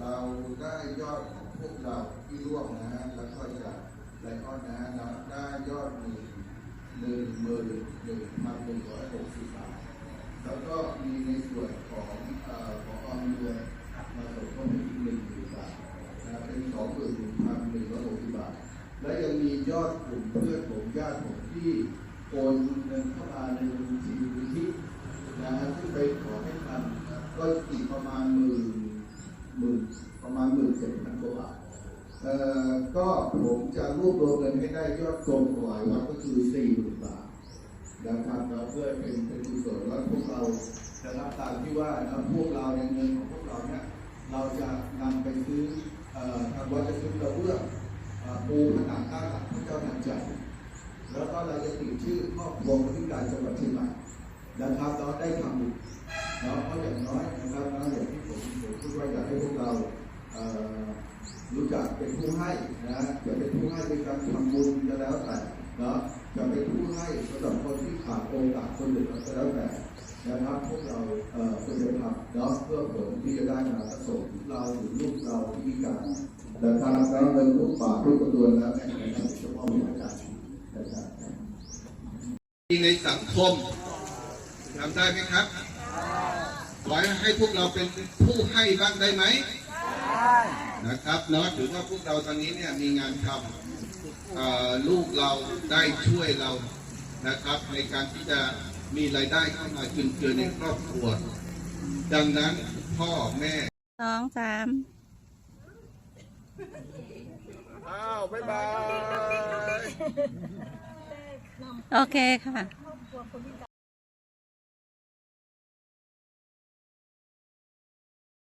เราได้ยอดของพวกเราที่ร่วมนะฮะแล้วก็จากไลออนนะฮะเราได้ยอดหนึ่งหนึ่งหมื่นหนึ่งพันหนึ่งร้อยหกสิบบาทแล้วก็มีในส่วนของเอ่อของออมเงินมาสมทบอีกหนึ่งหมื่นบาทนะเป็นสองหมื่นหนึ่งพันหนึ่งร้อยหกสิบบาท และยังมียอดกลุ่มเพื่อนผมญาติผมที่โอนเงินเข้ามาในบัญชีมูลที่นะฮะที่ไปขอให้ทำก็อีกประมาณหมื่น ประมาณหมื่นเจ็ดพันกว่าบาทเอ่อก็ผมจะรวบรวมเงินให้ได้ยอดรวมถวายวัดก็คือสี่หมื่นบาทนะครับเราเพื่อเป็นเป็นกุศลแล้วพวกเราจะรับตามที่ว่านะพวกเราในเงินของพวกเราเนี่ยเราจะนำไปซื้อเอ่อทางวัดจะซื้อกระเบื้องปูผนังด้าหลังพระเจ้าทันใจแล้วก็เราจะติดชื่อครอบครัวพิการจังหวัดเชียงใหม่นะครับเราได้ทำบุญเนาะเพราะอย่างน้อยนะครับนะอย่างที่ผมผมพูดว่าอยากให้พวกเรา รู้จักเป็นผู้ให้นะอย่าเป็นผู้ให้เป็นการทำบุญก็แล้วแต่เนาะจะเป็นผู้ให้สำหรับคนที่ขาดโอกาสคนอื่นก็แล้วแต่นะครับพวกเราเอ่อควรจะทำเนาะเพื่อผลที่จะได้มาประสบเราหรือลูกเราที่พิการนะครับแล้วเงินทุกบาททุกกระตัวนแล้วแบ่งให้กับเฉพาะผู้พิการนะครับในสังคมทำได้ไหมครับขอให้พวกเราเป็นผู้ให้บ้างได้ไหม นะครับเนาะถือว่าพวกเราตอนนี้เนี่ยมีงานทำเอ่อลูกเราได้ช่วยเรานะครับ ในการที่จะมีรายได้เข้ามาจุนเจือในครอบครัว ดังนั้นพ่อแม่สองสามอ้าว บ๊ายบาย โอเคค่ะ